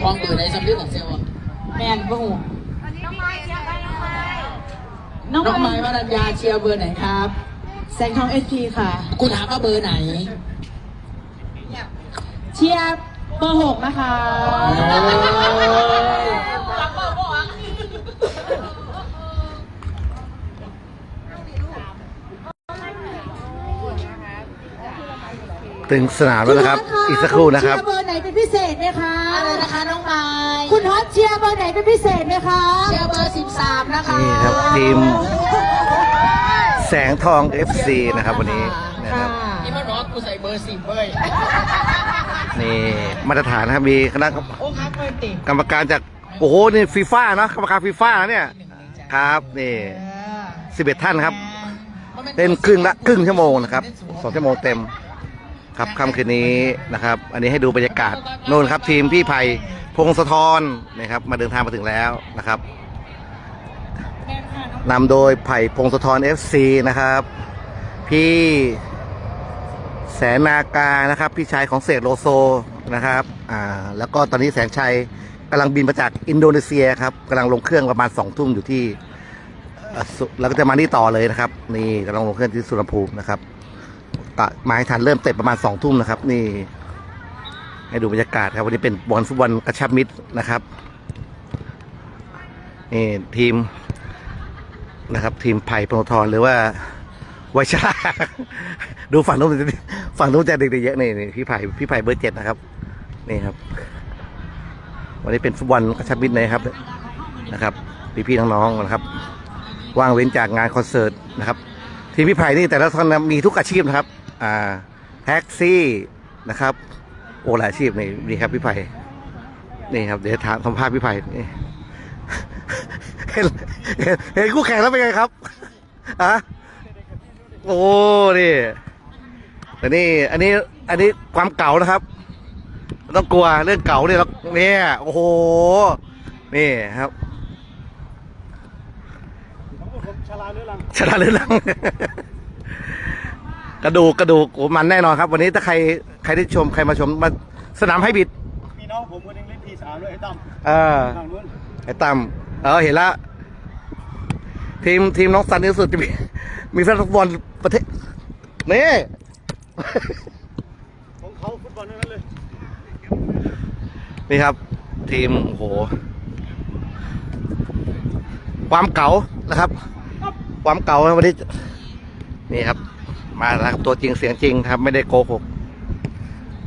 คลองเบอร์ในซัมเรื่องของเซลล์แมนบ่หูน้องไม้เชียร์ไปน้องไม้น้องน้องไม้ไม้วรัญญาเชียร์เบอร์ไหนครับ แสงทองเอสพีค่ะ กูถามว่าเบอร์ไหน เชียร์เบอร์หกนะคะถึงสนามแล้วนะครับ อีกสักครู่นะครับ เชียร์เบอร์ไหนเป็นพิเศษไหมคะ อตเชียร์เบอร์ไหนเป็นพิเศษไหมคะเชียร์เบอร์สิบสามนะคะนี่ครับทีม แสงทอง FC นะครับวันนี้นะครับนี่มันบอกว่ากูใส่เบอร์สิบเว้ยนี่มาตรฐานนะครับมีคณะโอ้ครับเบอร์ติกรรมการจากโอ้โหนี่ฟีฟ่าเนาะกรรมการฟีฟ่าเนี่ยครับนี่สิบเอ็ดท่านครับเล่นครึ่งละครึ่งชั่วโมงนะครับสองชั่วโมงเต็มครับค่ำคืนนี้นะครับ อันนี้ให้ดูบรรยากาศโน่นครับทีมพี่ไผ่ พงศธรนะครับ มาเดินทางมาถึงแล้วนะครับนำโดยไผ่พงศธร FC นะครับ พี่แสนนากานะครับ พี่ชายของเสกโลโซนะครับอ่าแล้วก็ตอนนี้แสนชัยกำลังบินมาจากอินโดนีเซียครับกำลังลงเครื่องประมาณสองทุ่มอยู่ที่อสุแล้วก็จะมานี่ต่อเลยนะครับ นี่กำลังลงเครื่องที่สุวรรณภูมินะครับกะมาให้ทันเริ่มเตะประมาณสองทุ่มนะครับ นี่ ให้ดูบรรยากาศครับวันนี้เป็นบอลฟุตบอลกระชับมิตรนะครับนี่ทีมนะครับ ทีมไผ่พงศธรหรือว่าวัยชราดูฝั่งนู้นฝั่งนู้นจะเด็กๆเยอะนี่นี่พี่ไผ่พี่ไผ่เบอร์เจ็ดนะครับนี่ครับ วันนี้เป็นฟุตบอลกระชับมิตรนะครับนะครับพี่ๆน้องๆนะครับ ว่างเว้นจากงานคอนเสิร์ตนะครับ ทีมพี่ไผ่นี่แต่ละท่านมีทุกอาชีพนะครับ อ่าแท็กซี่นะครับ โอ้หลายอาชีพนี่นี่ครับพี่ไผ่นี่ครับ เดี๋ยวถามสัมภาษณ์พี่ไผ่นี่เห็นเห็นเห็นคู่แข่งแล้วเป็นไงครับอะโอ้นี่แต่นี่อันนี้อันนี้ความเก่านะครับไม่ต้องกลัวเรื่องเก่าเนี่ยเราเนี่ยโอ้โหนี่ครับชลาเรื้อรังกระดูกกระดูกโอ้มันแน่นอนครับ วันนี้ถ้าใครใค รได้ชมใครมาชมมาสนามให้บิดพี่น้องผมคนหนึงเล่นทีสามด้วยไอ้ตั้มเออทางนู้นไอ้ตั้มเออเห็นละ ทีมทีมน้องซันนี่สุดจะมีมีแฟนฟุตบอลประเทศนี่ ของเขาฟุตบอลทั้งนั้นเลยนี่ครับ ทีมโอ้โห ความเก๋านะครับ ความเก๋าวันนี้นี่ครับ มาแล้วครับตัวจริงเสียงจริงครับ ไม่ได้โกหก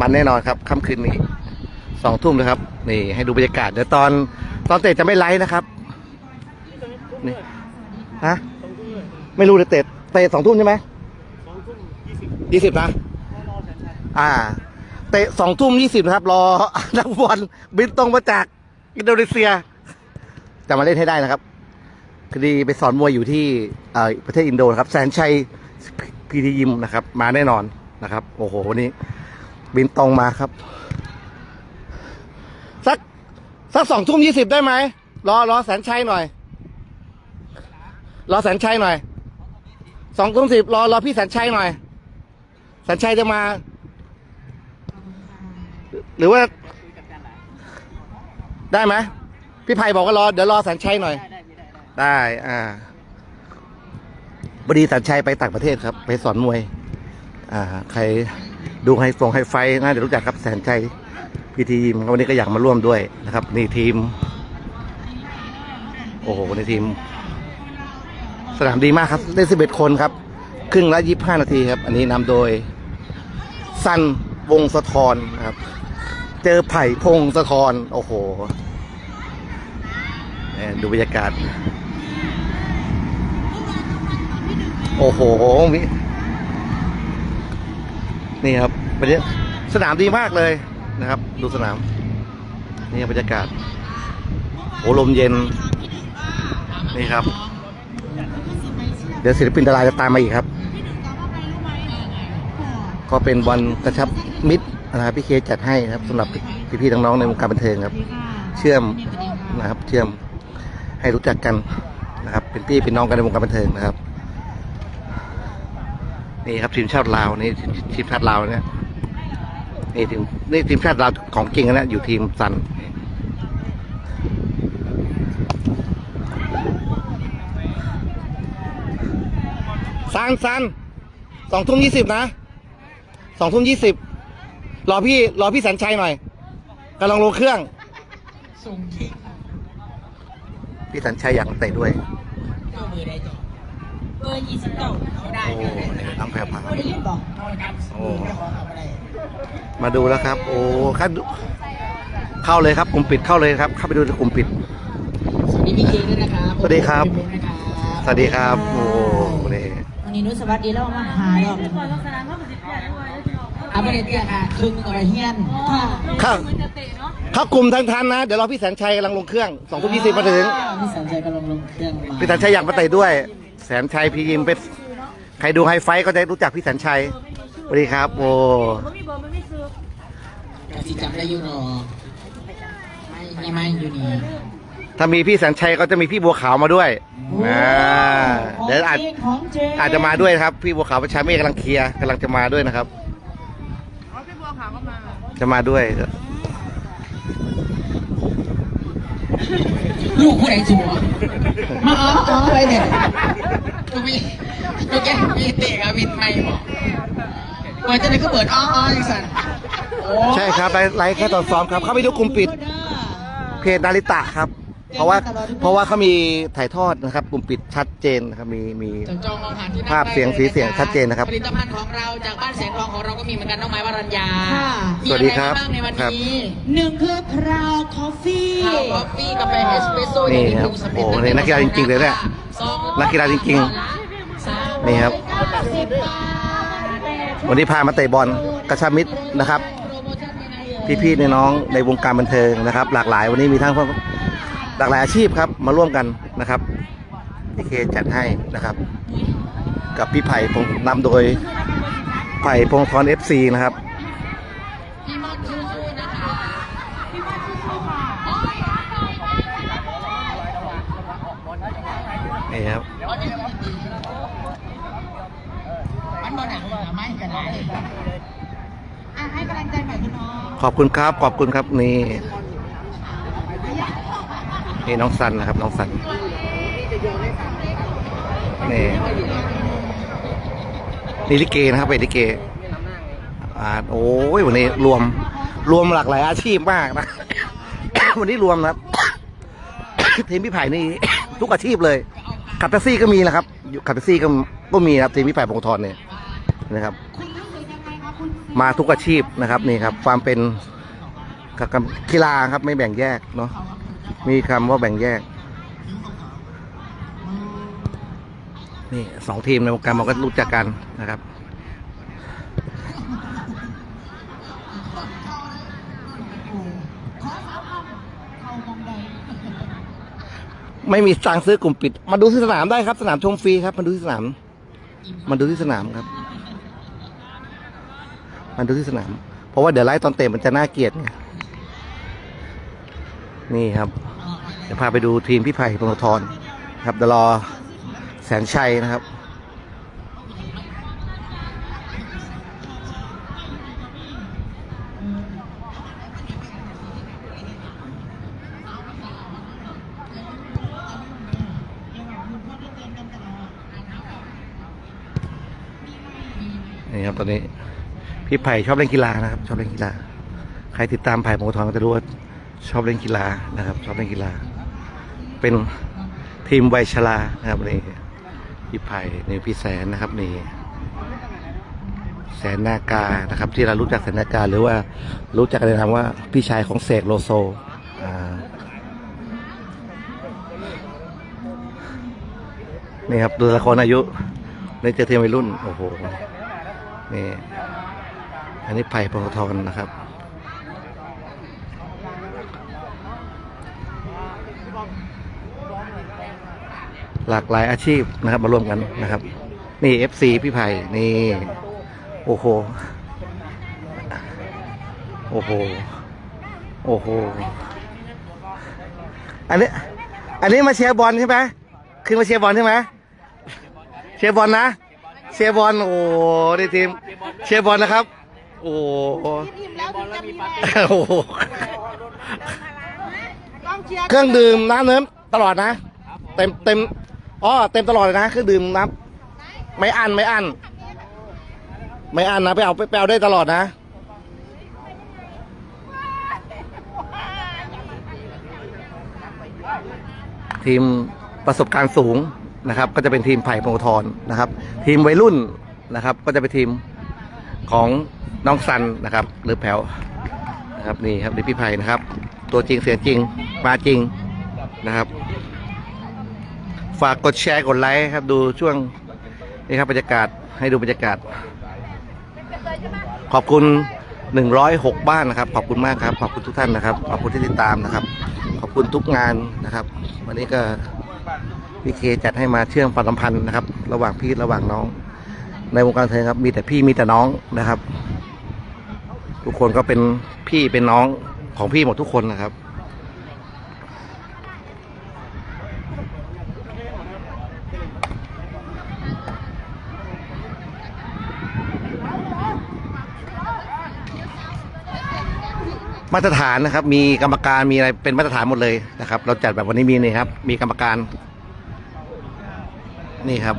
มันแน่นอนครับค่ำคืนนี้สองทุ่มนะครับ นี่ให้ดูบรรยากาศเดี๋ยวตอนตอนเตะจะไม่ไลฟ์นะครับนี่ฮะไม่รู้เลยเตะเตะสองทุ่มใช่ไหมสองทุ่มยี่สิบยี่สิบนะรอแสนชัยอ่า เตะสองทุ่มยี่สิบนะครับ รอนักบอลบินตรงมาจากอินโดนีเซีย จะมาเล่นให้ได้นะครับคดีไปสอนมวยอยู่ที่เอ่อประเทศอินโดนะครับ แสนชัยพีทียิมนะครับ มาแน่นอนนะครับ โอ้โหวันนี้ บินตรงมาครับ สักสักสองทุ่มยี่สิบได้ไหมรอรอแสนชัยหน่อย รอแสนชัยหน่อยสองทุ่มสิบรอรอพี่แสนชัยหน่อย แสนชัยจะมา หรือว่า ได้ไหมพี่ไผ่บอกว่ารอเดี๋ยวรอแสนชัยหน่อย ได้อ่าบดีแสนชัยไปต่างประเทศครับ ไปสอนมวย อ่า ใคร ดูไฮฟงไฮไฟน่าจะรู้จักครับแสนชัยพีทีมวันนี้ก็อยากมาร่วมด้วยนะครับนี่ทีม โอ้โหในทีม สนามดีมากครับ ได้สิบเอ็ดคนครับ ครึ่งละยี่ห้านาทีครับ อันนี้นำโดย สันวงสะทอนนะครับ เจอไผ่พงสะทอนโอ้โหดูบรรยากาศ โอ้โหมิ นี่ครับบรรยากสนามดีมากเลยนะครับ ดูสนาม นี่บรรยากาศโอ้ลมเย็น นี่ครับ เดี๋ยวศิลปินดาราจะตามมาอีกครับ ก็เป็นวันกระชับมิตรนะครับพี่เคจัดให้นะครับสำหรับพี่ๆน้องๆในวงการบันเทิงครับ เชื่อมนะครับ เชื่อมให้รู้จักกันนะครับ เป็นพี่เป็นน้องกันในวงการบันเทิงนะครับ นี่ครับทีมชาติลาวนี่ทีมชาติลาวเนี่ยนี่ทีมนี่ทีมชาติลาวของจริงนะอยู่ทีมซันซันซันสองทุ่มยี่สิบนะสองทุ่มยี่สิบรอพี่รอพี่สันชัยหน่อยกำลังลงเครื่องพี่สันชัยอยากเตะด้วย บอร์ยี่สิบเก้าเขาได้โอ้นี่น้องแพรพาไม่ได้ยินบอกนอนกันโอ้เจ้าของทำอะไรมาดูแล้วครับ โอ้ขั้นเข้าเลยครับกลุ่มปิดเข้าเลยครับ เข้าไปดูในกลุ่มปิด สวัสดีพี่เคด้วยนะครับสวัสดีครับพี่เบนนะครับ สวัสดีครับ โอ้นี่วันนี้นุสวัสดีแล้วมาหาดอกอาประเด็นเนี่ยค่ะครึ่งอรเฮียนค่ะเข้าเข้ากลุ่มทันทันๆนะ เดี๋ยวรอพี่สัญชัยกำลังลงเครื่องสองทุ่มยี่สิบมาถึง พี่สันชัยกำลังลงเครื่องมาพี่สัญชัยอยากมาเตะด้วย แสนชัยพี่ยิมเป็นใครดูไฮไฟท์ก็จะรู้จักพี่สัญชัยสวัสดีครับ โอ้จิจำได้อยูหรอไม่ไม่ไม่อยู่นี่ถ้ามีพี่สัญชัยก็จะมีพี่บัวขาวมาด้วยอ่าเดี๋ยวอาจของเจอาจจะมาด้วยครับ พี่บัวขาวประชาเมฆกำลังเคลียร์กำลังจะมาด้วยนะครับจะมาด้วย ลูกผู้ใดจูอะมาอ๋ออ๋อไปเนี่ยตัวมีตัวแกมีเตะกับวินไม่บอกเปิดจะไหนก็เปิดอ๋ออ๋อยังสันโอ้ ใช่ครับไลฟ์ไลฟ์แค่ตอนซ้อมครับ เข้าไปดูกลุ่มปิด เพจนาริตะครับ เพราะว่าเพราะว่าเขามีถ่ายทอดนะครับกลุ่มปิดชัดเจนนะครับมีมีจองจองลองผ่านที่นั่นภาพเสียงสีเสียงชัดเจนนะครับผลิตภัณฑ์ของเราจากบ้านแสงทองของเราก็มีเหมือนกันน้องไม้วรัญญาค่ะ มีสวัสอะดีไรครับบ้างในวันครับ นี้หนึ่งคือพราวคอฟฟี่ข้าวกาแฟกาแฟเอสเปรสโซ่นี่อย่างครับปงสำเร็จโอ้นี่นักกีฬาจริงๆเลยเนี่ยซองนักกีฬาจริง สามนี่ครับ วันนี้พามาเตะบอลกระชับมิตรนะครับ โปรโมชั่นยังไงเอ่ย พี่ๆในน้องๆในวงการบันเทิงนะครับ หลากหลายวันนี้มีทั้ง หลากหลายอาชีพครับมาร่วมกันนะครับพี่เคจัดให้นะครับ กับพี่ไผ่ผมนำโดยไผ่พงศ์ธรเอฟซีนะครับพี่มอนสู้ๆนะคะนี่ครับมันบอลหนังไม่กันได้อะให้กำลังใจหน่อยพี่น้องขอบคุณครับ ขอบคุณครับนี่ นี่น้องสันนะครับ น้องสันนี่นี่ลิเกนะครับเป็นลิเกอ่าโอ้ยวันนี้รวมรวมหลากหลายอาชีพมากนะ วันนี้รวมนะทีมพี่ไผ่นี่ ทุกอาชีพเลยขับแท็กซี่ก็มีนะครับขับแท็กซี่ก็ก็มีครับทีมพี่ไผ่พงศธรเนี่ยนะครับ มาทุกอาชีพนะครับนี่ครับ ความเป็นกีฬาครับไม่แบ่งแยกเนาะ มีคำว่าแบ่งแยก นี่สองทีมในวงการมันก็รู้จักกันนะครับ ไม่มีสั่งซื้อกลุ่มปิด มาดูที่สนามได้ครับ สนามชมฟรีครับ มาดูที่สนาม มาดูที่สนามครับ มาดูที่สนาม เพราะว่าเดี๋ยวไลฟ์ตอนเตะมันจะน่าเกลียดไงนี่ครับ เดี๋ยวพาไปดูทีมพี่ไผ่พงศธรครับเดี๋ยวรอแสนชัยนะครับนี่ครับตอนนี้พี่ไผ่ชอบเล่นกีฬานะครับ ชอบเล่นกีฬา ใครติดตามไผ่พงศธรก็จะรู้ว่าชอบเล่นกีฬานะครับ ชอบเล่นกีฬา เป็นทีมวัยชรานะครับนี่พี่ไผ่นี่พี่แสนนะครับนี่แสนนากานะครับ ที่เรารู้จักแสนนากาหรือว่ารู้จักในนามว่าพี่ชายของเสกโลโซนี่ครับดูละครอายุในเจอทีมวัยรุ่น โอ้โหนี่อันนี้ไผ่พงศธรนะครับ หลากหลายอาชีพนะครับ มาร่วมกันนะครับ นี่ FC พี่ไผ่นี่ โอ้โห โอ้โห โอ้โห อันนี้ อันนี้มาเชียร์บอลใช่ไหมขึ้นมาเชียร์บอลใช่ไหมเชียร์บอลนะ เชียร์บอล โอ้โหนี่ทีม เชียร์บอลนะครับโอ้โหโอ้โหเครื่องดื่มน้ำเนิ้มตลอดนะ เต็มเต็ม อ๋อเต็มตลอดเลยนะเครื่องดื่มน้ำไม่อั้นไม่อั้นไม่อั้นนะไปเอาไปไปเอาได้ตลอดนะ ทีมประสบการณ์สูงนะครับ ก็จะเป็นทีมไผ่พงศธรนะครับ ทีมวัยรุ่นนะครับ ก็จะเป็นทีมของน้องซันนะครับ หรือแผวนะครับนี่ครับนี่พี่ไผ่นะครับ ตัวจริงเสียงจริงมาจริงนะครับ ฝากกดแชร์กดไลค์ครับ ดูช่วงนี่ครับบรรยากาศให้ดูบรรยากาศ ขอบคุณ 106 บ้านนะครับ ขอบคุณมากครับ ขอบคุณทุกท่านนะครับ ขอบคุณที่ติดตามนะครับ ขอบคุณทุกงานนะครับ วันนี้ก็พี่เคจัดให้มาเชื่อมความสัมพันธ์นะครับ ระหว่างพี่ระหว่างน้อง ในวงการบันเทิงครับ มีแต่พี่มีแต่น้องนะครับ ทุกคนก็เป็นพี่เป็นน้องของพี่หมดทุกคนนะครับ มาตรฐานนะครับ มีกรรมการมีอะไรเป็นมาตรฐานหมดเลยนะครับ เราจัดแบบวันนี้มีนี่ครับ มีกรรมการ นี่ครับ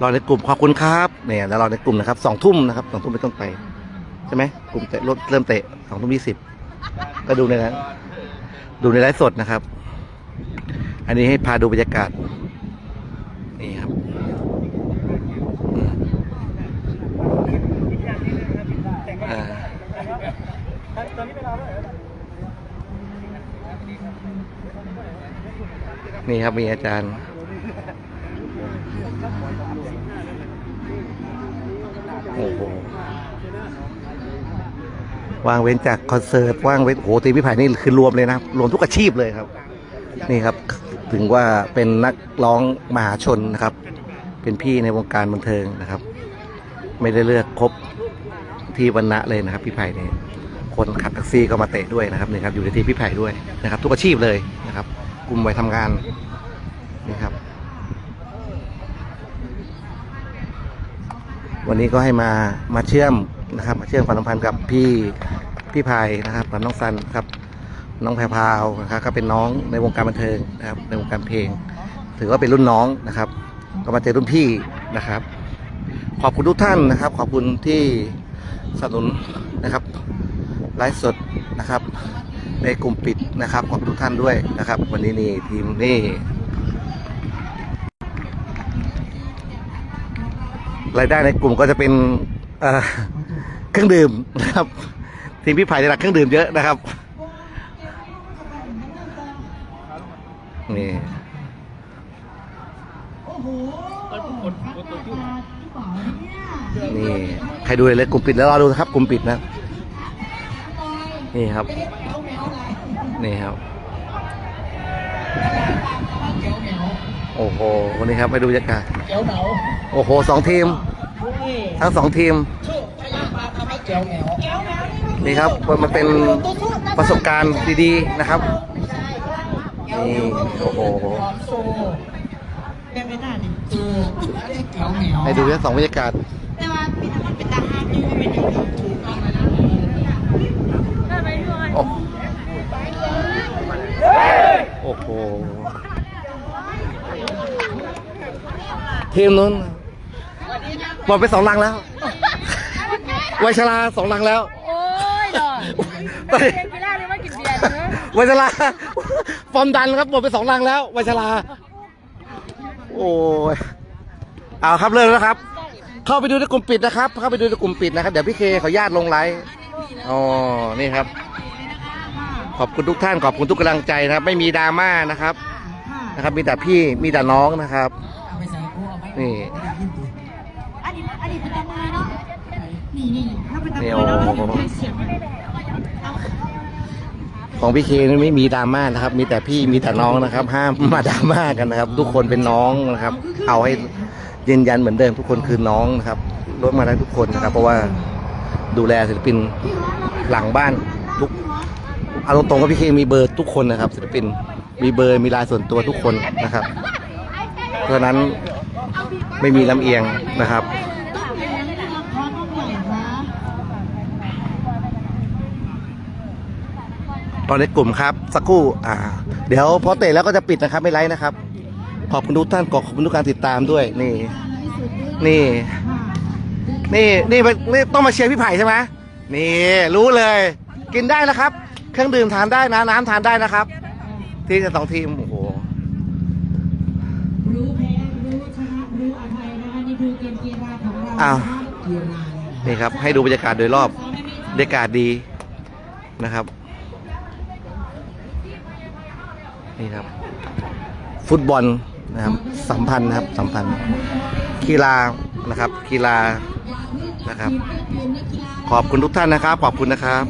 รอในกลุ่มขอบคุณครับเนี่ยแล้วรอในกลุ่มนะครับสองทุ่มนะครับสองทุ่มไปนต้นไปใช่ไหมกลุ่มเตะรถเริ่มเตะสองทุ่มยี่สิบก็ดูในนั้นดูในไลฟ์สดนะครับ อันนี้ให้พาดูบรรยากาศนี่ครับอืมอ่า ตอนนี้เป็นเราด้วย นี่ครับมีอาจารย์ โอ้โหว่างเว้นจากคอนเสิร์ตว่างเว้นโอ้โหทีมพิพายนี่คือรวมเลยนะ รวมทุกอาชีพเลยครับ นี่ครับถึงว่าเป็นนักร้องมหาชนนะครับ เป็นพี่ในวงการบันเทิงนะครับ ไม่ได้เลือกครบที่วันณะเลยนะครับ พี่ไผ่เนี่ยคนขับแท็กซี่ก็มาเตะด้วยนะครับนี่ครับอยู่ในทีมพี่ไผ่ด้วยนะครับ ทุกอาชีพเลยนะครับ กลุ่มวัยทำงานนี่ครับ วันนี้ก็ให้มามาเชื่อมนะครับ มาเชื่อมความสัมพันธ์กับพี่พี่พายนะครับกับน้องซันครับ น้องแพรพาวนะครับก็เป็นน้องในวงการบันเทิงนะครับ ในวงการเพลง ถือว่าเป็นรุ่นน้องนะครับ ก็มาเจอรุ่นพี่นะครับ ขอบคุณทุกท่านนะครับ ขอบคุณที่สนับสนุนนะครับไลฟ์สดนะครับ ในกลุ่มปิด นะครับ ขอบทุกท่านด้วยนะครับ วันนี้นี่ทีมนี่รายได้ในกลุ่มก็จะเป็นเครื่องดื่มนะครับ ทีมพี่ไผ่ในหลักเครื่องดื่มเยอะนะครับนี่นี่ยนี่ ใครดูเลยกลุ่มปิดแล้วรอดูนะครับ กลุ่มปิดนะ นี่ครับ นี่ครับ โอ้โห วันนี้ครับไปดูบรรยากาศเจียวเหนาโอ้โหสองทีม ทั้งสองทีมชื่อพยาบาลทำให้เจียวเหนียวนี่ครับมันเป็นประสบการณ์ดีๆนะครับ นี่โอ้โหโซ่เป็นไปได้ดิคืออันนี้เจียวเหนียวให้ดูแค่สองบรรยากาศ แต่ว่าพี่น้ำมันเป็นตาหาอยู่เป็นอย่างนี้ถูกต้องแล้วนะ โอ้โอ้โห ทีมนู้นหมดไปสองลังแล้ววัยชราสองลังแล้ว โอ้ยดอกไปเรียนกีฬาเลยว่ากินเบียร์เนอะวัยชราฟอร์มดันครับหมดไปสองลังแล้ววัยชราโอ้ยเอาครับเริ่มแล้วครับ เข้าไปดูในกลุ่มปิดนะครับ เข้าไปดูในกลุ่มปิดนะครับ เดี๋ยวพี่เคขออนุญาตลงไลฟ์อ๋อ นี่ครับ ขอบคุณทุกท่านขอบคุณทุกกำลังใจนะครับ ไม่มีดราม่านะครับนะครับ มีแต่พี่มีแต่น้องนะครับเอาไปใส่กูเอาไปนี่อันนี้อันนี้เป็นตามือเนาะนี่นี่ถ้าเป็นตามืนี่อโอ้เนาะโหเสียงเอาของพี่เคนี่ไม่มีดราม่านะครับ มีแต่พี่มีแต่น้องนะครับ ห้ามมาดราม่ากันนะครับ ทุกคนเป็นน้องนะครับ เอาให้ยืนยันเหมือนเดิมทุกคนคือน้องนะครับรถมาได้ทุกคนนะครับ เพราะว่าดูแลศิลปินหลังบ้านทุก เอาตรงๆว่าพี่เคมีเบอร์ทุกคนนะครับศิลปินมีเบอร์มีลายส่วนตัวทุกคนนะครับ เพราะฉะนั้นไม่มีลำเอียงนะครับตอนนในกลุ่มครับ สักครู่อ่า เดี๋ยวพอเตะแล้วก็จะปิดนะครับไม่ไลฟ์นะครับ ขอบคุณทุกท่านขอบคุณทุกการติดตามด้วย นี่ นี่ นี่นี่นี่ต้องมาเชียร์พี่ไผ่ใช่ไหมนี่ รู้เลย กินได้นะครับ เครื่องดื่มทานได้นะ น้ำทานได้นะครับ ทีมกับสองทีมโอ้โหรู้แพ้รู้ชนะรู้อภัยนะคะนี่คือเกมกีฬาของเราอ้าวกีฬานี่ครับ ให้ดูบรรยากาศโดยรอบบรรยากาศดีนะครับ นี่ครับ ฟุตบอลนะครับสัมพันธ์นะครับสัมพันธ์กีฬานะครับกีฬานะครับ ขอบคุณทุกท่านนะครับ ขอบคุณนะครับ